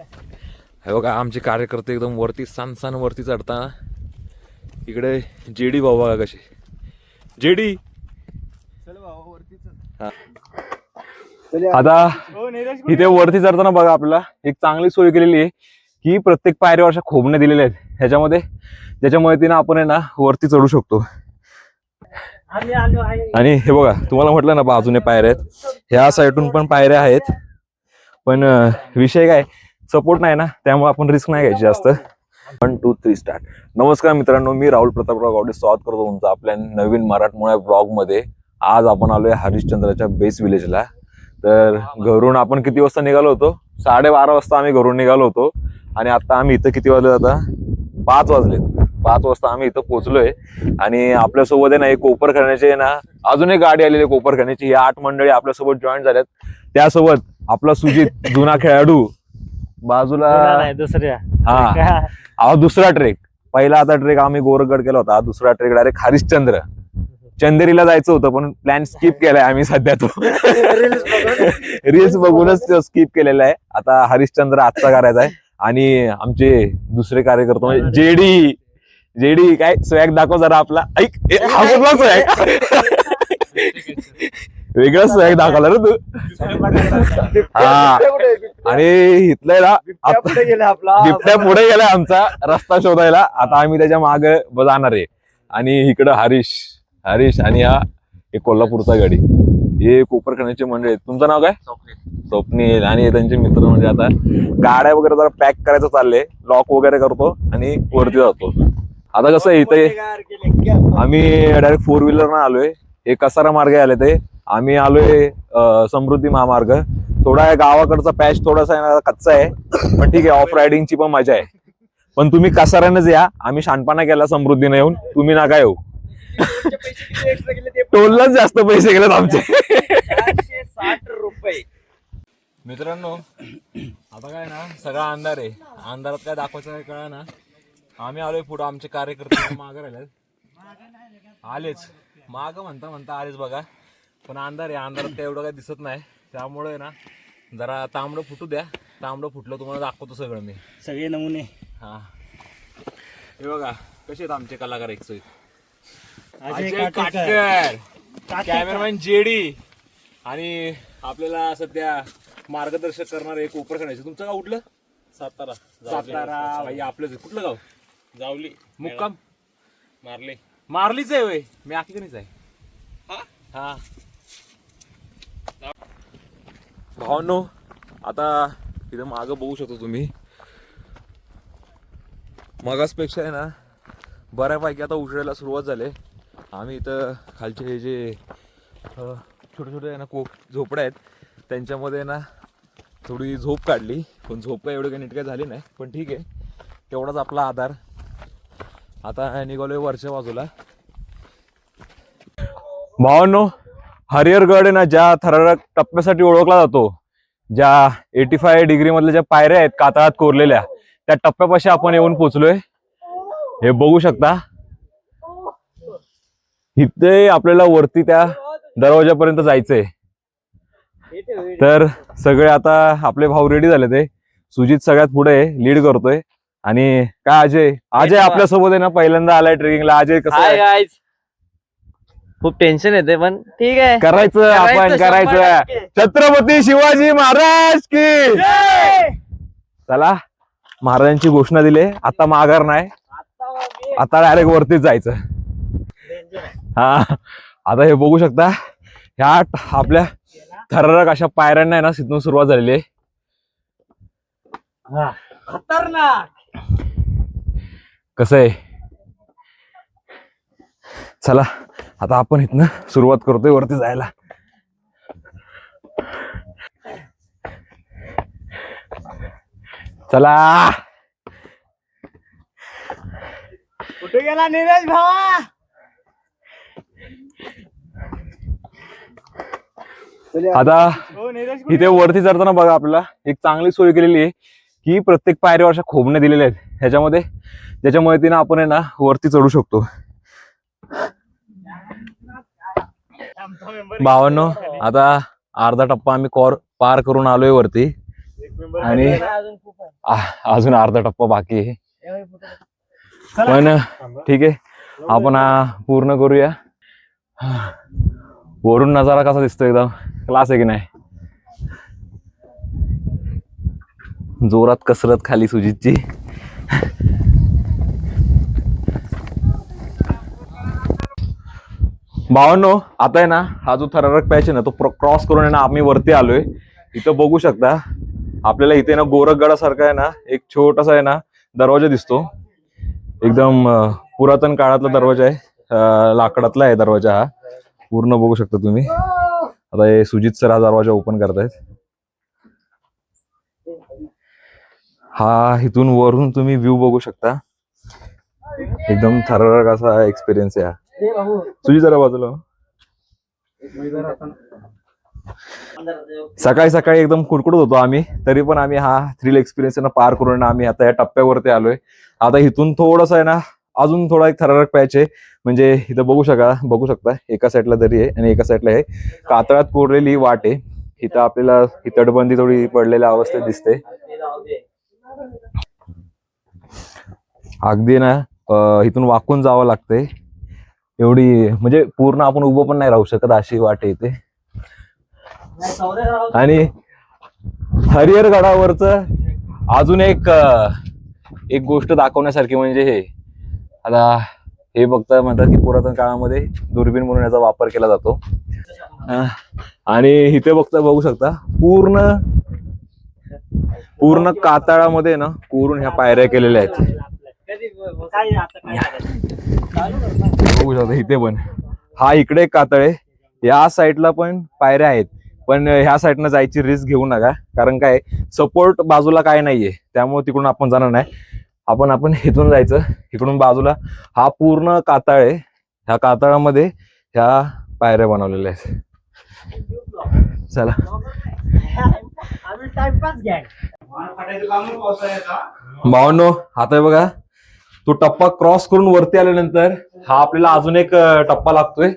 हे बघा आमचे कार्यकर्ते एकदम वरती सान सान वरती चढता इकडे जेडी भाऊ बघा कसे. जेडी! आता इथे वरती चढताना बघा आपल्याला एक चांगली सोय केलेली आहे की प्रत्येक पायऱ्यावर अशा खोबण्या दिलेल्या आहेत. ह्याच्यामध्ये ज्याच्या मदतीनं आपण आहे ना वरती चढू शकतो. आणि हे बघा तुम्हाला म्हटलं ना बाजूने पायऱ्या आहेत. ह्या साईडून पण पायऱ्या आहेत. पण विषय काय सपोर्ट नाही ना त्यामुळे आपण रिस्क नाही घ्यायची जास्त. वन टू थ्री स्टार्ट नमस्कार मित्रांनो मी राहुल प्रतापराव गावडे. स्वागत करतो तुमचं आपल्या नवीन मराठमोळ्या ब्लॉगमध्ये आज आपण आलोय हरिश्चंद्राच्या बेस विलेजला तर घरून आपण किती वाजता निघालो होतो? साडेबारा वाजता आम्ही घरून निघालो होतो. आणि आता आम्ही इथं किती वाजले आता? पाच वाजले पाच वाजता आम्ही इथं पोहोचलोय. आणि आपल्यासोबत आहे ना एक कोपर करण्याचे ना अजून एक गाडी आलेली आहे कोपर करण्याची ही आठ मंडळी आपल्यासोबत जॉईन झाल्यात. त्यासोबत आपला सुजित जुना खेळाडू बाजूला नाही दुसऱ्या. हा. हा दुसरा ट्रेक पहिला आता ट्रेक आम्ही गोरगड केला होता. दुसरा ट्रेक डायरेक्ट हरिश्चंद्र. चंदेरीला जायचं होतं पण प्लॅन स्किप केलाय आम्ही सध्या तो. रील्स बघूनच? स्किप केलेला आहे. आता हरिश्चंद्र आजचा करायचा आहे. आणि आमचे दुसरे कार्यकर्ते म्हणजे जेडी. जेडी काय? स्वॅग दाखव जरा आपला. ऐक हा स्वॅग वेगळा स्वॅग दाखवला रे तू. हा. आणि इथलं ना आप- बिबट्या पुढे गेलाय आमचा रस्ता शोधायला. आता आम्ही त्याच्या माग जाणार आहे. आणि इकडं हरीश हरीश आणि हा एक कोल्हापूरचा गाडी. हे कोपरखाण्याचे मंडळी तुमचं नाव काय? स्वप्नील. आणि त्यांचे मित्र म्हणजे आता गाड्या वगैरे जरा पॅक करायचं चाललंय. लॉक वगैरे करतो आणि वरती जातो. आता कसं आहे इथे आम्ही डायरेक्ट फोर व्हीलर ना आलोय. हे कसारा मार्ग आले ते. आम्ही आलोय समृद्धी महामार्ग. थोडा गावाकडचा पॅच थोडासा आहे ना कच्चा आहे. पण ठीक आहे ऑफ रायडिंगची पण मजा आहे. पण तुम्ही कसाऱ्यानंच या. आम्ही शानपाना केला समृद्धीने येऊन. तुम्ही नका येऊ. टोललाच जास्त पैसे गेलेत आमचे. साठ रुपये. मित्रांनो आता काय ना सगळा अंधार आहे. अंधारात काय दाखवायचं काय कळा ना. आम्ही आलोय पुढे आमचे कार्यकर्ते मागे राहिले आलेच. माग म्हणता म्हणता आलेच बघा. पण अंधार आहे अंधारात काय एवढं काय दिसत नाही. त्यामुळे ना जरा तांबडं फुटू द्या. तांबडं फुटलं तुम्हाला दाखवतो सगळं मी. सगळे नमुने. हा. हे बघा कसे आहेत आमचे कलाकार एक कॅमेरामॅन जेडी. आणि आपल्याला सध्या मार्गदर्शक करणारे एक कोपर करायचे तुमचं गाव कुठलं? सातारा. सातारा. भाई आपलंच आहे. कुठलं गाव? जावली. मुक्काम? मारले. मारलीच आहे वय मी आखीकणीच आहे. हा. भावांनो आता इथं मागं बघू शकतो तुम्ही. मगासपेक्षा आहे ना बऱ्यापैकी आता उशिरायला सुरुवात झाली आम्ही इथं खालचे हे जे छोटे छोटे ना कोक झोपड्या आहेत त्यांच्यामध्ये ना थोडी झोप काढली. पण झोप काय एवढं काही नीट काय झाली नाही पण ठीक आहे. तेवढाच आपला आधार. आता निघालोय वरच्या बाजूला. भावांनो हरिहरगड आहे ना ज्या थरारक टप्प्यासाठी ओळखला जातो. ज्या एटी फाय डिग्री मधल्या ज्या पायऱ्या आहेत कातळात कोरलेल्या त्या टप्प्यापाशी आपण येऊन पोचलोय. हे बघू शकता. इथे आपल्याला वरती त्या दरवाजापर्यंत जायचंय. तर सगळे आता आपले भाऊ रेडी झाले ते. सुजित सगळ्यात पुढे लीड करतोय. आणि काय अजय? अजय आपल्यासोबत आहे ना? पहिल्यांदा आलाय ट्रेकिंगला अजय कसं खूप टेन्शन येते पण ठीक आहे. करायचं आपण करायचं. छत्रपती शिवाजी महाराज की! चला महाराजांची घोषणा दिली. आता माघार नाही. आता डायरेक्ट वरतीच जायचं. हा. आता हे बघू शकता ह्या आपल्या थरारक अशा पायऱ्यांना आहे ना तिथून सुरुवात झालेली आहे. खतरनाक! कसं आहे? चला आता आपण इथनं सुरुवात करतोय वरती जायला. चला. कुठे गेला नीरज भावा? आता हो इथे वरती चढताना बघा आपल्याला एक चांगली सोय केलेली आहे की प्रत्येक पायरीवर अशा खोबण्या दिलेल्या आहेत. ह्याच्यामध्ये ज्याच्या मदतीनं आपण आहे ना वरती चढू शकतो. बावन्न आता अर्धा टप्पा आम्ही कॉर पार करून आलोय वरती. आणि अजून अर्धा टप्पा बाकी आहे. पण ठीक आहे. आपण हा पूर्ण करूया. वरून नजारा कसा दिसतो एकदम? क्लास आहे की नाही? जोरात कसरत खाली सुजितची. भावांनो आता आहे ना हा जो थरारक पॅच आहे ना तो क्रॉस करून आहे ना आम्ही वरती आलोय. इथं बघू शकता आपल्याला इथे ना गोरखगडासारखा आहे ना एक छोटासा आहे ना दरवाजा दिसतो. एकदम पुरातन काळातला दरवाजा आहे. लाकडातला आहे दरवाजा हा. पूर्ण बघू शकता तुम्ही. आता हे सुजित सर हा दरवाजा ओपन करतायत. हा इथून वरून तुम्ही व्ह्यू बघू शकता. एकदम थरारक असा एक्सपिरियन्स आहे हा. सुजित जरा बाजूला. सकाळी सकाळी एकदम कुडकुडत होतो आम्ही. तरी पण आम्ही हा थ्रिल एक्सपिरियन्स पार करून आम्ही आता या टप्प्यावरती आलोय. आता इथून थोडस आहे ना अजून थोडा एक थरारक पॅच आहे म्हणजे इथं बघू शका बघू शकता एका साईडला दरी आहे आणि एका साईडला आहे कातळात कोरलेली वाट आहे. इथं आपल्याला ही तटबंदी थोडी पडलेल्या अवस्थेत दिसते. अगदी ना इथून वाकून जावं लागतंय. एवढी म्हणजे पूर्ण आपण उभं पण नाही राहू शकत अशी वाट आहे इथे आणि हरिहर गडावरच अजून एक एक गोष्ट दाखवण्यासारखी म्हणजे हे. आता हे बघता म्हणतात की पुरातन काळामध्ये दुर्बीण म्हणून याचा वापर केला जातो. आणि इथे बघता बघू शकता पूर्ण पूर्ण कातळामध्ये ना कोरून ह्या पायऱ्या केलेल्या आहेत. बघू शकता इथे पण. हा इकडे कातळ आहे. या साईडला पण पायऱ्या आहेत. पण ह्या साईडनं जायची रिस्क घेऊ नका. कारण काय सपोर्ट बाजूला काय नाहीये. त्यामुळे तिकडून आपण जाणार नाही. आपण आपण इथून जायचं. इकडून बाजूला हा पूर्ण कातळ आहे. ह्या कातळामध्ये ह्या पायऱ्या बनवलेल्या आहेत. चला. भावांनो आता हे बघा. तो टप्पा क्रॉस करून वरती आल्यानंतर हा आपल्याला अजून एक टप्पा लागतोय.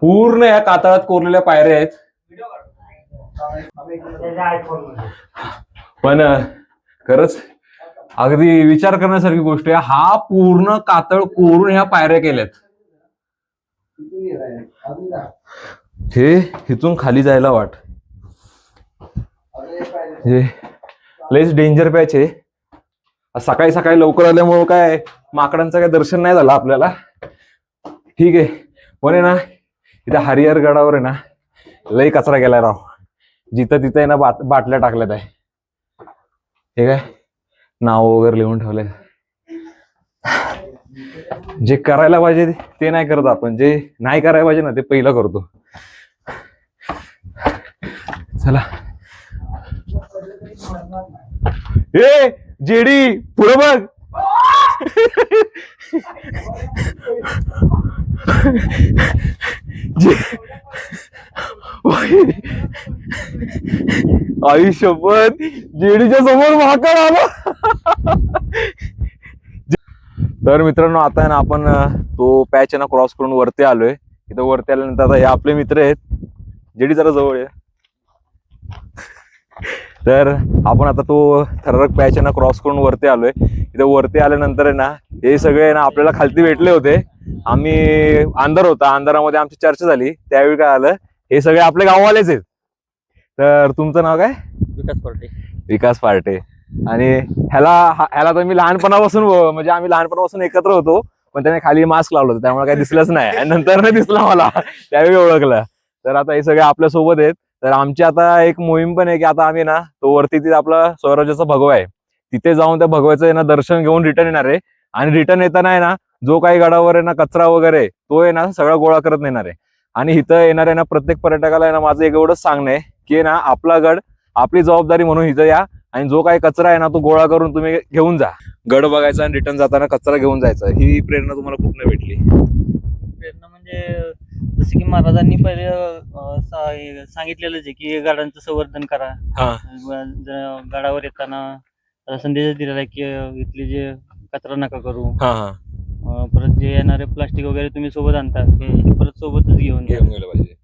पूर्ण या कातळात कोरलेल्या पायऱ्या आहेत. पण खरंच अगदी विचार करण्यासारखी गोष्ट आहे. हा पूर्ण कातळ कोरून ह्या पायऱ्या केल्यात. हे इथून खाली जायला वाट. हे लयच डेंजर पॅच आहे. सकाळी सकाळी लवकर आल्यामुळं काय माकडांचं काय दर्शन नाही झालं आपल्याला. ठीक आहे. पण आहे ना इथे हरिहर गडावर आहे ना लई कचरा गेलाय राव. जिथं तिथं आहे ना बात बाटल्या टाकल्यात आहे. ठीक आहे नाव वगैरे लिहून ठेवले जे करायला पाहिजे ते नाही करत आपण. जे नाही करायला पाहिजे ना ते पहिलं करतो. चला. ए! जेडी पुढे बघ. जे- जेडीच्या समोर महाकाळ आला. तर मित्रांनो आता ना आपण तो पॅच ना क्रॉस करून वरती आलोय. इथं वरती आल्यानंतर आता हे आपले मित्र आहेत. जेडी जरा जवळ आहे तर आपण आता तो थरारक पॅच आहे ना क्रॉस करून वरती आलोय. इथं वरती आल्यानंतर आहे ना हे सगळे ना आपल्याला खालती भेटले होते. आम्ही अंधार होता अंधारामध्ये आमची चर्चा झाली. त्यावेळी काय आलं हे सगळे आपले गाववालेच आहेत. तर तुमचं नाव काय? विकास पार्टी. विकास पार्टे. आणि ह्याला ह्याला तर मी लहानपणापासून म्हणजे आम्ही लहानपणापासून एकत्र होतो पण त्याने खाली मास्क लावलं होतं त्यामुळे काही दिसलंच नाही. नंतर नाही दिसला मला. त्यावेळी ओळखलं. तर आता हे सगळे आपल्यासोबत आहेत. तर आमची आता एक मोहीम पण आहे की आता आम्ही ना तो वरती तिथे आपला स्वराज्याचा भगवा आहे. तिथे जाऊन त्या भगवाचं आहे ना दर्शन घेऊन रिटर्न येणार आहे. आणि रिटर्न येताना आहे ना जो काही गडावर आहे ना कचरा वगैरे तो आहे ना सगळा गोळा करत नेणार आहे. आणि इथं येणार आहे ना प्रत्येक पर्यटकाला आहे ना माझं एक एवढंच सांगणं आहे की ना आपला गड आपली जबाबदारी म्हणून इथं या. आणि जो काही कचरा आहे ना तो गोळा करून तुम्ही घेऊन जा. गड बघायचा आणि रिटर्न जाताना कचरा घेऊन जायचा. ही प्रेरणा तुम्हाला कुठनं भेटली? प्रेरणा म्हणजे जसं की महाराजांनी पहिले अं, सा- हे सांगितलेलंच आहे की गाड्यांचं संवर्धन करा. हा. ज- गडावर येताना संदेश दिलेला आहे की अं, इथले जे कचरा नका करू. हा हा. अं, परत जे येणारे प्लास्टिक वगैरे तुम्ही सोबत आणता हम्म. ते परत सोबतच घेऊन जा. घेऊन गेलं पाहिजे.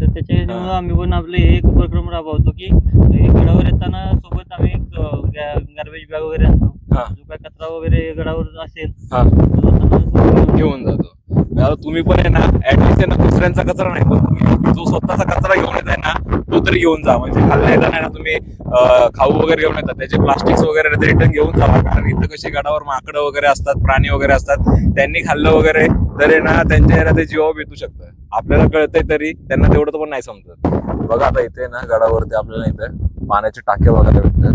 तर त्याच्या ह्याच्यामुळे आम्ही पण आपले एक उपक्रम राबवतो की हे गडावर येताना सोबत आम्ही गार्बेज बॅग वगैरे आणतो. हा. जो काय कचरा वगैरे गडावर असेल हा. तो जाताना सोबत घेऊन घेऊन जातो. तुम्ही पण आहे ना ऍटलिस्ट आहे ना दुसऱ्यांचा कचरा नाही पण तुम्ही जो स्वतःचा कचरा घेऊन येत आहे ना तो तरी घेऊन जा. म्हणजे खाल्ला येताना ना तुम्ही खाऊ वगैरे घेऊन येतात त्याचे प्लास्टिक्स वगैरे रिटर्न घेऊन जावा कारण इथं कशी गडावर माकडं वगैरे असतात प्राणी वगैरे असतात त्यांनी खाल्लं वगैरे तर आहे ना त्यांच्या ह्याला ते जीवा भेटू शकतं. आपल्याला कळतंय तरी त्यांना तेवढं तर पण नाही समजत. बघा आता इथे ना गडावरती आपल्याला इथं पाण्याचे टाके बघायला भेटतात.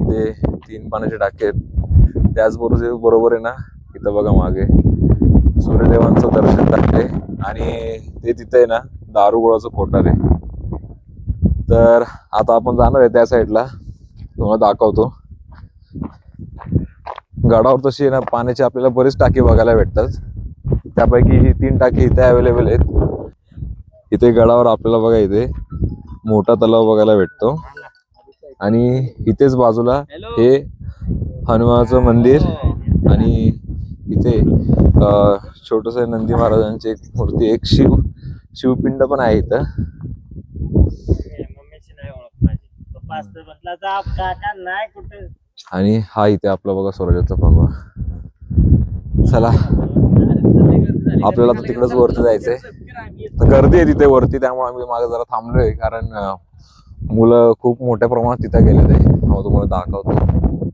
इथे तीन पाण्याचे टाके आहेत. त्याचबरोबर बरोबर आहे ना इथं बघा मागे. सूर्यदेवांचं दर्शन झालंय आणि ते तिथे आहे ना दारुगोळाचं कोटार आहे. तर आता आपण जाणार आहे त्या साईडला तुम्हाला दाखवतो. गडावर तशी ना पाण्याची आपल्याला बरीच टाकी बघायला भेटतात. त्यापैकी ही तीन टाकी इथे अवेलेबल आहेत. इथे गडावर आपल्याला बघा इथे मोठा तलाव बघायला भेटतो. आणि इथेच बाजूला हे हनुमानाचं मंदिर आणि इथे छोटस नंदी महाराजांची एक मूर्ती एक शिव शिवपिंड पण आहे इथं. आणि हा इथे आपला बघा स्वराज्याचा भगवा चला. आपल्याला तर तिकडच वरती जायचंय. तर गर्दी आहे तिथे वरती त्यामुळे आम्ही मागे जरा थांबलोय कारण मुलं खूप मोठ्या प्रमाणात तिथे गेलेले मग तुम्हाला दाखवतो.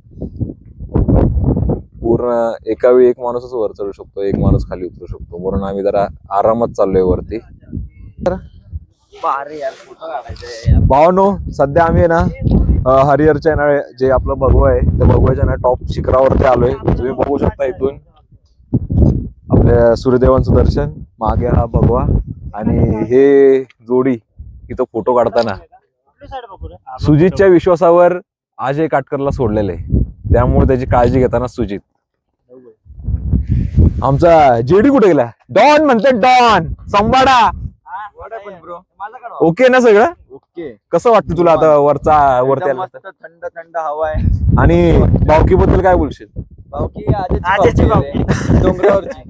एका वेळी एक माणूसच वर चढू शकतो एक माणूस खाली उतरू शकतो. म्हणून आम्ही जरा आरामात चाललोय वरती. भावानो सध्या आम्ही ना हरिहरच्या ना जे आपलं भगवा आहे त्या भगवाच्या ना टॉप शिखरावरती आलोय. तुम्ही बघू शकता इथून आपल्या सूर्यदेवांचं दर्शन मागे हा भगवा आणि हे जोडी इथं फोटो काढताना. सुजितच्या विश्वासावर अजय काटकरला सोडलेले. त्यामुळे त्याची काळजी घेताना सुजित. आमचा जेडी कुठे गेला? डॉन म्हणते डॉन. संबाडा ओके ना सगळं? ओके. कसं वाटतं तुला आता वरचा वरती एकदम आल्यानंतर? मस्त थंड थंड हवा आहे. आणि भावकी बद्दल काय बोलशील? बावकी बावकी डोंगरावरची.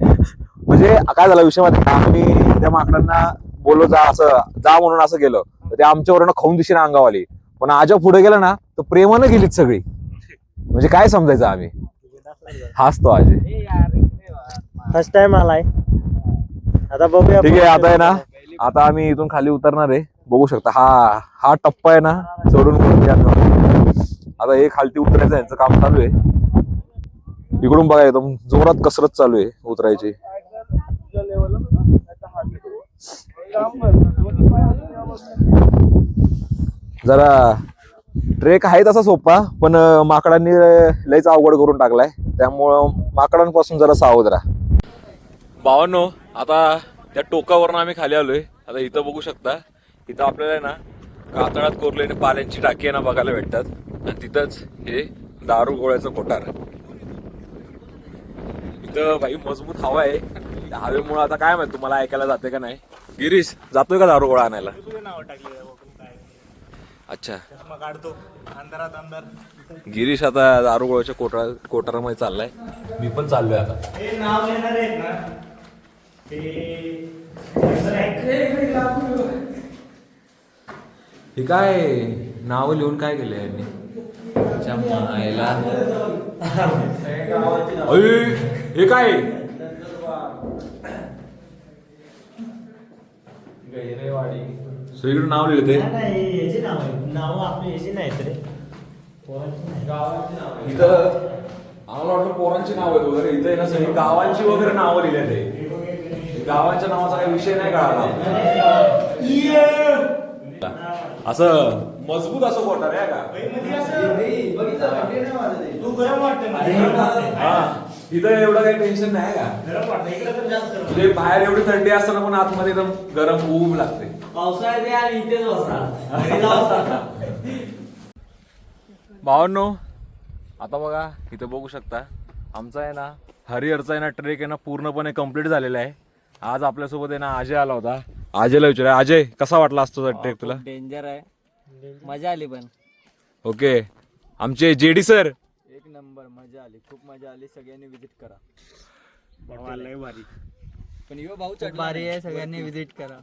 म्हणजे काय झाला विषय माहिती का? आम्ही त्या माकडांना बोललो जा असं जा म्हणून असं गेलो. तर ते आमच्यावरनं खाऊन दिशेने अंगावर आली पण आजा पुढे गेला ना तर प्रेमानं गेलीत सगळी. म्हणजे काय समजायचं आम्ही? हाच तो अजय फर्स्ट टाइम आलाय. आता बघूया ठीक आहे आता आहे ना आता आम्ही इथून खाली उतरणार आहे. बघू शकता हा हा टप्पा आहे ना चढून. आता हे खालती उतरायचं यांचं काम चालू आहे. इकडून बघा एकदम जोरात कसरत चालू आहे उतरायची. जरा ट्रेक आहे तसा सोपा पण माकडांनी लयच अवघड करून टाकलाय. त्यामुळं माकडांपासून जरा सावध राहा. भावांनो आता त्या टोकावरनं आम्ही खाली आलोय. आता इथं बघू शकता. इथं आपल्याला आहे ना कातळात कोरलेले पाण्याची टाकी आहे ना बघायला भेटतात. आणि तिथंच हे दारू गोळ्याचं कोठार. इथं भाई मजबूत हवा आहे. त्या हवेमुळे आता काय माहीत तुम्हाला ऐकायला जाते का नाही. गिरीश जातोय का दारू गोळा आणायला? अच्छा. काढतो अंधारात अंधार गिरीश आता दारू गोळ्याच्या कोटार कोठारामध्ये चाललाय. मी पण चाललोय आता. हे हे काय नाव लिहून काय केलं यांनी? हे काय? सगळीकडे नाव लिहिलं ते. याची नाव आहे नाव आपली याची नाहीत रे. इथं आम्हाला वाटलं पोरांची नाव आहेत वगैरे. इथं ना सगळी गावांची वगैरे नावं लिहिलेत आहे गावांच्या नावाचा काही विषय नाही कळाला. असं मजबूत असं कोटार आहे का? तू गरम वाटतं हा इथं एवढं काही टेन्शन नाही का? म्हणजे बाहेर एवढी थंडी असताना पण आतमध्ये एकदम गरम ऊब लागते. भावांनो आता बघा इथं बघू शकता आमचा आहे ना हरिहरचा आहे ना ट्रेक आहे ना पूर्णपणे कंप्लीट झालेला आहे. आज आपल्यासोबत आहे ना अजय आला होता. अजयला विचार अजय कसा वाटला असतो ट्रेक तुला? डेंजर आहे. मजा आली पण. ओके. आमचे जेडी सर. एक नंबर मजा आली. खूप मजा आली. सगळ्यांनी विजिट करा. पण यो भाऊ भारी आहे सगळ्यांनी विजिट करा.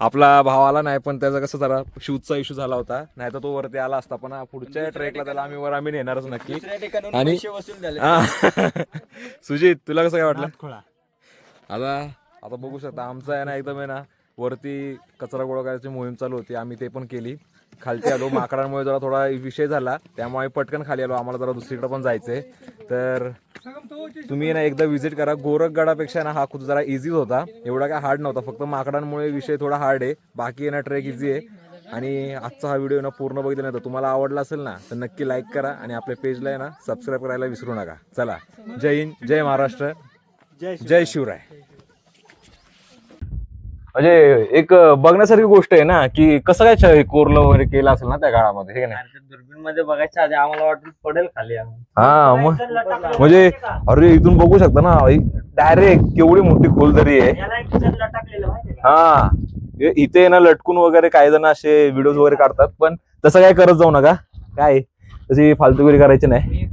आपला भाव आला नाही पण त्याचा कसं जरा शूजचा इश्यू झाला होता. नाही तर तो वरती आला असता पण पुढच्या ट्रेकला त्याला आम्ही वर आम्ही नेणारच नक्की. आणि-. सुजित तुला कसं काय वाटलं? आता आता बघू शकता आमचा आहे ना एकदम आहे ना वरती कचरा गोळा करायची मोहीम चालू होती आम्ही ते पण केली. खालती आलो माकडांमुळे जरा थोडा विषय झाला त्यामुळे आम्ही पटकन खाली आलो आम्हाला जरा दुसरीकडे पण जायचंय. तर तुम्ही ना एकदा व्हिजिट करा गोरखगडापेक्षा ना हा खूप जरा इझीच होता. एवढा काय हार्ड नव्हता फक्त माकडांमुळे विषय थोडा हार्ड आहे. बाकी आहे ना ट्रेक इझी आहे. आणि आजचा हा व्हिडिओ ना पूर्ण बघितला नाही तर तुम्हाला आवडला असेल ना तर नक्की लाईक करा आणि आपल्या पेजला आहे ना सबस्क्राईब करायला विसरू नका. चला जय हिंद जय महाराष्ट्र जय जय शिवराय. म्हणजे एक बघण्यासारखी गोष्ट आहे ना की कसं काय कोरलं वगैरे केलं असेल ना त्या काळामध्ये हे का नाही? दुर्बीन मध्ये बघायच्या आधी आम्हाला वाटलं पडेल खाली आम्ही. हा मग म्हणजे अरे इथून बघू शकता ना डायरेक्ट केवढी मोठी खोल दरी आहे. याला एक जण लटकलेलं माहितीये का? हा हे- इथे ना लटकून वगैरे काही जण असे व्हिडिओ वगैरे काढतात पण तसं काय करत जाऊ नका. काय तशी फालतूगिरी करायची नाही.